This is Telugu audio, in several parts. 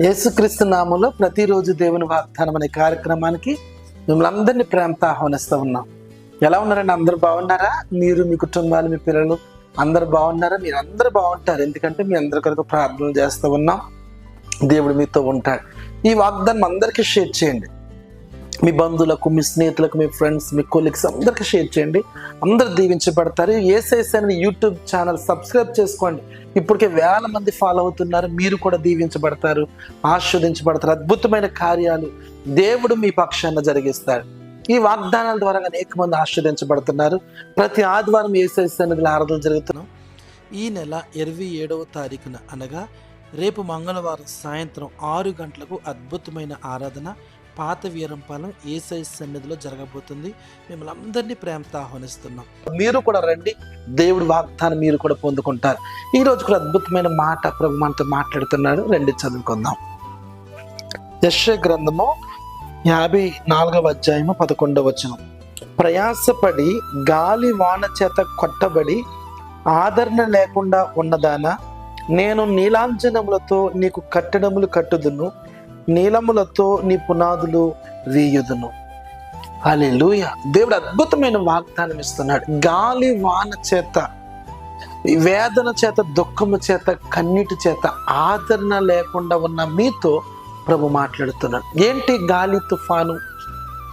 యేసుక్రీస్తు నామంలో ప్రతిరోజు దేవుని వాగ్దానం అనే కార్యక్రమానికి మిమ్మల్ని అందరినీ ప్రేమతో ఆహ్వానిస్తూ ఉన్నాం. ఎలా ఉన్నారండి? అందరు బాగున్నారా? మీరు మీ కుటుంబాలు మీ పిల్లలు అందరు బాగున్నారా? మీరు అందరు బాగుంటారు. ఎందుకంటే మీ అందరి కొరకు ప్రార్థనలు చేస్తూ ఉన్నాం. దేవుడు మీతో ఉంటాడు. ఈ వాగ్దానం అందరికీ షేర్ చేయండి. మీ బంధువులకు మీ స్నేహితులకు మీ ఫ్రెండ్స్ మీ కొలీగ్స్ అందరికీ షేర్ చేయండి. అందరు దీవించబడతారు. ఏసైస్ అనే యూట్యూబ్ ఛానల్ సబ్స్క్రైబ్ చేసుకోండి. ఇప్పటికే వేల మంది ఫాలో అవుతున్నారు. మీరు కూడా దీవించబడతారు ఆస్వాదించబడతారు అద్భుతమైన కార్యాలు దేవుడు మీ పక్షాన జరిగిస్తాడు ఈ వాగ్దానాల ద్వారా అనేక మంది ఆస్వాదించబడుతున్నారు ప్రతి ఆదివారం ఏసై సన్నిధిలో ఆరాధన జరుగుతున్నాం. ఈ నెల ఇరవై ఏడవ తారీఖున అనగా రేపు మంగళవారం సాయంత్రం ఆరు గంటలకు అద్భుతమైన ఆరాధన పాత వీరంపాలెం ఏసై సన్నిధిలో జరగబోతుంది. మిమ్మల్ని అందరినీ ప్రేమతో ఆహ్వానిస్తున్నాం. మీరు కూడా రండి. దేవుడి వాగ్దానం మీరు కూడా పొందుకుంటారు. ఈరోజు కూడా అద్భుతమైన మాట ప్రభు మనతో మాట్లాడుతున్నాడు. రండి చదువుకుందాం. యశ గ్రంథము యాభై నాలుగవ అధ్యాయము పదకొండవ వచనం. ప్రయాసపడి గాలి వాన చేత కొట్టబడి ఆదరణ లేకుండా ఉన్నదానా నేను నీలాంజనములతో నీకు కట్టడములు కట్టుదును. నీలములతో నీ పునాదులు వేయుదును. లూయ దేవుడు అద్భుతమైన వాగ్దానం ఇస్తున్నాడు. గాలి వాన చేత వేదన చేత దుఃఖము చేత కన్నీటి చేత ఆదరణ లేకుండా ఉన్న మీతో ప్రభు మాట్లాడుతున్నాడు. ఏంటి గాలి తుఫాను?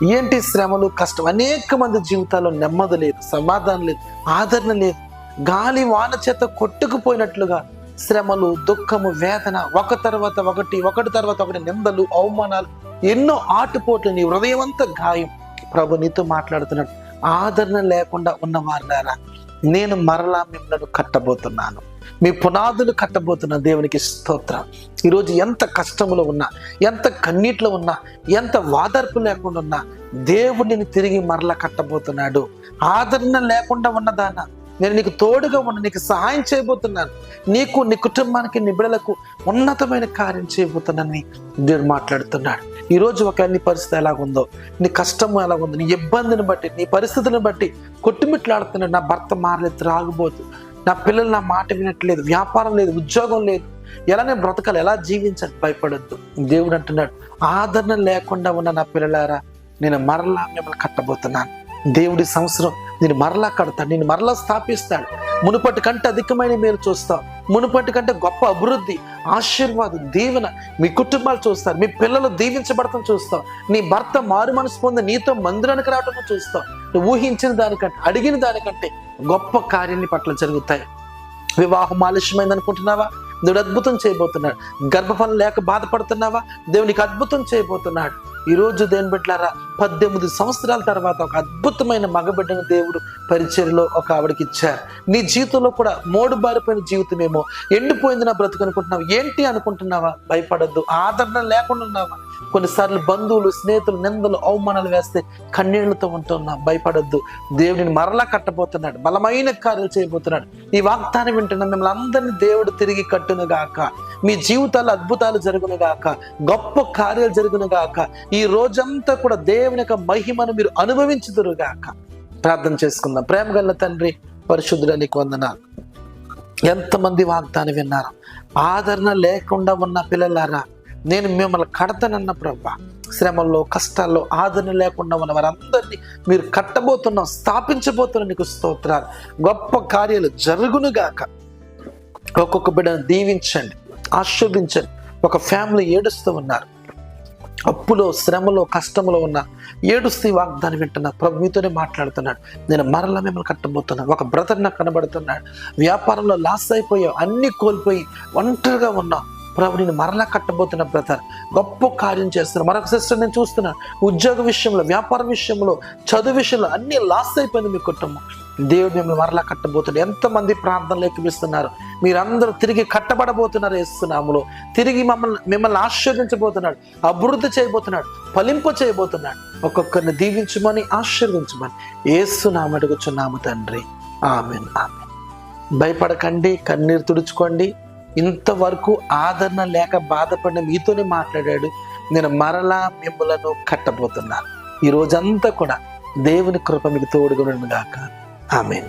ఏంటి శ్రమలు కష్టం? అనేక మంది జీవితాల్లో నెమ్మది లేదు సమాధానం లేదు ఆదరణ లేదు. గాలి వాన చేత కొట్టుకుపోయినట్లుగా శ్రమలు దుఃఖము వేదన ఒక తర్వాత ఒకటి ఒకటి తర్వాత ఒకటి నిందలు అవమానాలు ఎన్నో ఆటుపోట్లు నీ హృదయం అంతా గాయం. ప్రభు నీతో మాట్లాడుతున్నాడు. ఆదరణ లేకుండా ఉన్నవారులారా నేను మరలా మిమ్మల్ని కట్టబోతున్నాను. మీ పునాదులు కట్టబోతున్న దేవునికి స్తోత్రం. ఈరోజు ఎంత కష్టములో ఉన్నా ఎంత కన్నీటిలో ఉన్నా ఎంత వాదార్పు లేకుండా ఉన్నా దేవుడిని తిరిగి మరలా కట్టబోతున్నాడు. ఆదరణ లేకుండా ఉన్నదానా? నేను నీకు తోడుగా ఉన్న నీకు సహాయం చేయబోతున్నాను. నీకు నీ కుటుంబానికి నీ బిడ్డలకు ఉన్నతమైన కార్యం చేయబోతున్నానని దేవుడు మాట్లాడుతున్నాడు. ఈరోజు ఒక నీ పరిస్థితి ఎలాగుందో నీ కష్టము ఎలాగుందో నీ ఇబ్బందిని బట్టి నీ పరిస్థితిని బట్టి కొట్టుమిట్లాడుతున్నాడు నా భర్త మారలేదు త్రాగుబోతు నా పిల్లలు నా మాట వినట్లేదు వ్యాపారం లేదు ఉద్యోగం లేదు. ఎలా నేను బ్రతకాలి ఎలా జీవించాలి భయపడొద్దు. దేవుడు అంటున్నాడు ఆదరణ లేకుండా ఉన్న నా పిల్లలారా నేను మరలా మిమ్మల్ని కట్టబోతున్నాను. దేవుడి సంవత్సరం నేను మరలా కడతాను నేను మరలా స్థాపిస్తాడు. మునుపటి కంటే అధికమైన మీరు చూస్తాం. మునుపటి కంటే గొప్ప అభివృద్ధి ఆశీర్వాదం దీవెన మీ కుటుంబాలు చూస్తారు. మీ పిల్లలు దీవించబడటం చూస్తాం. నీ భర్త మారు మనసు పొంది నీతో మందిరానికి రావటం చూస్తాం. నువ్వు ఊహించిన దానికంటే అడిగిన దానికంటే గొప్ప కార్యాన్ని పట్ల జరుగుతాయి. వివాహం ఆలస్యమైంది అనుకుంటున్నావా? దేవుడు అద్భుతం చేయబోతున్నాడు. గర్భఫలం లేక బాధపడుతున్నావా? దేవునికి అద్భుతం చేయబోతున్నాడు. ఈ రోజు దేవుని బిడ్డలారా పద్దెనిమిది సంవత్సరాల తర్వాత ఒక అద్భుతమైన మగబిడ్డను దేవుడు పరిచయలో ఒక ఆవిడకి ఇచ్చారు. నీ జీవితంలో కూడా మోడు బారిపోయిన జీవితమేమో ఎండిపోయింది నా బ్రతుకు అనుకుంటున్నావు ఏంటి అనుకుంటున్నావా భయపడద్దు ఆదరణ లేకుండా ఉన్నావా. కొన్నిసార్లు బంధువులు స్నేహితులు నిందలు అవమానాలు వేస్తే కన్నీళ్ళతో ఉంటున్నా భయపడొద్దు. దేవుడిని మరలా కట్టబోతున్నాడు బలమైన కార్యాలు చేయబోతున్నాడు. ఈ వాగ్దానం వింటున్న మిమ్మల్ని అందరినీ దేవుడు తిరిగి కట్టును గాక మీ జీవితాల్లో అద్భుతాలు జరుగును గాక గొప్ప కార్యాలు జరుగును గాక ఈ రోజంతా కూడా దేవుని యొక్క మహిమను మీరు అనుభవించుదురుగాక ప్రార్థన చేసుకుందాం. ప్రేమ గల్ల తండ్రి పరిశుద్ధుడానికి వందనాలు. ఎంతమంది వాగ్దానం విన్నారు. ఆదరణ లేకుండా ఉన్న పిల్లలారా నేను మిమ్మల్ని కడతానన్న ప్రభా శ్రమల్లో కష్టాల్లో ఆదరణ లేకుండా ఉన్న వారందరినీ మీరు కట్టబోతున్నాం స్థాపించబోతున్న నీకు స్తోత్రాలు. గొప్ప కార్యాలు జరుగునుగాక ఒక్కొక్క బిడ్డను దీవించండి. ఆశీర్వదించండి ఒక ఫ్యామిలీ ఏడుస్తూ ఉన్నారు. అప్పులో శ్రమలో కష్టంలో ఉన్న ఏడుస్తూ ఈ వాగ్దానం వింటున్నా ప్రభు మీతోనే మాట్లాడుతున్నాడు. నేను మరలా మిమ్మల్ని కట్టబోతున్నాను. ఒక బ్రదర్ నాకు కనబడుతున్నాడు. వ్యాపారంలో లాస్ అయిపోయావు. అన్ని కోల్పోయి ఒంటరిగా ఉన్నావు. ప్రభు నేను మరలా కట్టబోతున్న బ్రదర్ గొప్ప కార్యం చేస్తున్నా. మరొక సిస్టర్ నేను చూస్తున్నా ఉద్యోగ విషయంలో వ్యాపార విషయంలో చదువు విషయంలో అన్ని లాస్ అయిపోయింది మీ కుటుంబం. దేవుడు మిమ్మల్ని మరలా కట్టబోతున్నాడు. ఎంతమంది ప్రార్థనలు ఎక్కిపిస్తున్నారు. మీరందరూ తిరిగి కట్టబడబోతున్నారు వేస్తున్నాములో తిరిగి మమ్మల్ని మిమ్మల్ని ఆశీర్వించబోతున్నాడు అభివృద్ధి చేయబోతున్నాడు. ఫలింపు చేయబోతున్నాడు. ఒక్కొక్కరిని దీవించమని ఆశీర్వించమని ఏస్తున్నాము అడుగుచున్నాము తండ్రి. ఆమెన్ ఆమె భయపడకండి కన్నీరు తుడుచుకోండి. ఇంతవరకు ఆదరణ లేక బాధపడిన మీతోనే మాట్లాడాడు. నేను మరలా మిమ్మలను కట్టబోతున్నాను. ఈ రోజంతా కూడా దేవుని కృప మీకు తోడుగా గాక ఆమె